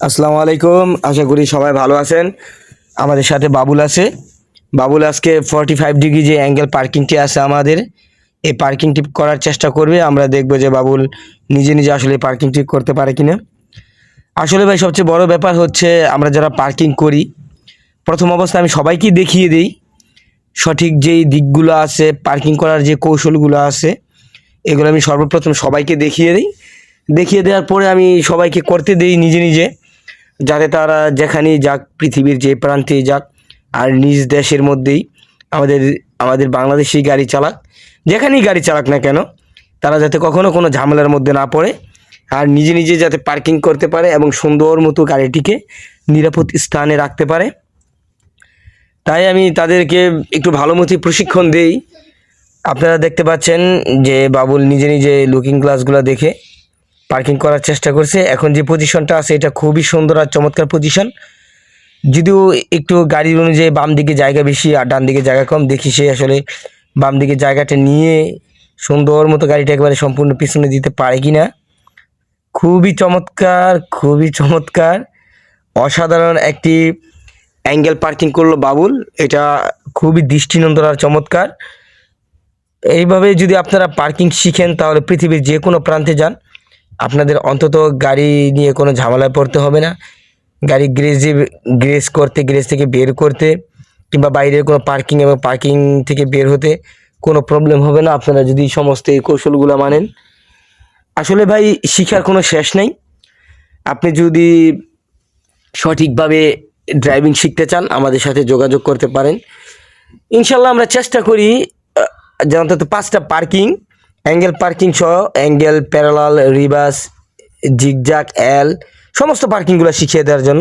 আসসালামু আলাইকুম। আশা করি সবাই ভালো আছেন। আমাদের সাথে বাবুল আছে। বাবুল, আজকে ফর্টি ফাইভ ডিগ্রি যে অ্যাঙ্গেল পার্কিংটি আছে আমাদের, এই পার্কিংটি করার চেষ্টা করবে। আমরা দেখব যে বাবুল নিজে নিজে আসলে পার্কিংটি করতে পারে কিনা। আসলে ভাই, সবচেয়ে বড় ব্যাপার হচ্ছে আমরা যারা পার্কিং করি, প্রথম অবস্থায় আমি সবাইকেই দেখিয়ে দিই, সঠিক যেই দিকগুলো আছে পার্কিং করার যে কৌশলগুলো আছে, এগুলো আমি সর্বপ্রথম সবাইকে দেখিয়ে দিই। দেখিয়ে দেওয়ার পরে আমি সবাইকে করতে দিই নিজে নিজে। যাতে তারা যেখানেই যাক, পৃথিবীর যে প্রান্তেই যাক, আর নিজ দেশের মধ্যেই আমাদের আমাদের বাংলাদেশি গাড়ি চালাক, যেখানেই গাড়ি চালাক না কেন, তারা যাতে কখনো কোনো ঝামেলার মধ্যে না পড়ে, আর নিজে নিজে যাতে পার্কিং করতে পারে এবং সুন্দর মতো গাড়িটিকে নিরাপদ স্থানে রাখতে পারে। তাই আমি তাদেরকে একটু ভালো মতো প্রশিক্ষণ দেই। আপনারা দেখতে পাচ্ছেন যে বাবুল নিজে নিজে লুকিং গ্লাসগুলো দেখে পার্কিং করার চেষ্টা করছে। এখন যে পজিশনটা আছে, এটা খুবই সুন্দর আর চমৎকার পজিশন যদিও একটু গাড়ির অনুযায়ী বাম দিকে জায়গা বেশি আর ডান দিকে জায়গা কম, দেখি সে আসলে বাম দিকে জায়গাটা নিয়ে সুন্দর মতো গাড়িটা একেবারে সম্পূর্ণ পিছনে দিতে পারে কি না খুবই চমৎকার খুবই চমৎকার। অসাধারণ একটি অ্যাঙ্গেল পার্কিং করল বাবুল। এটা খুবই দৃষ্টিনন্দন আর চমৎকার। এইভাবে যদি আপনারা পার্কিং শিখেন, তাহলে পৃথিবীর যে কোনো প্রান্তে যান। আপনাদের অন্তত গাড়ি নিয়ে কোনো ঝামেলায় পড়তে হবে না। গাড়ি গ্রেজে গ্রেস করতে গ্রেজ থেকে বের করতে কিংবা বাইরের কোনো পার্কিং এবং পার্কিং থেকে বের হতে কোনো প্রবলেম হবে না। আপনারা যদি সমস্ত এই কৌশলগুলো মানেন। আসলে ভাই, শিখার কোনো শেষ নেই। আপনি যদি সঠিকভাবে ড্রাইভিং শিখতে চান, আমাদের সাথে যোগাযোগ করতে পারেন। ইনশাল্লাহ আমরা চেষ্টা করি যে অন্তত পাঁচটা পার্কিং অ্যাঙ্গেল পার্কিং সহ angle parallel reverse zigzag L সমস্ত পার্কিংগুলো শিখিয়ে দেওয়ার জন্য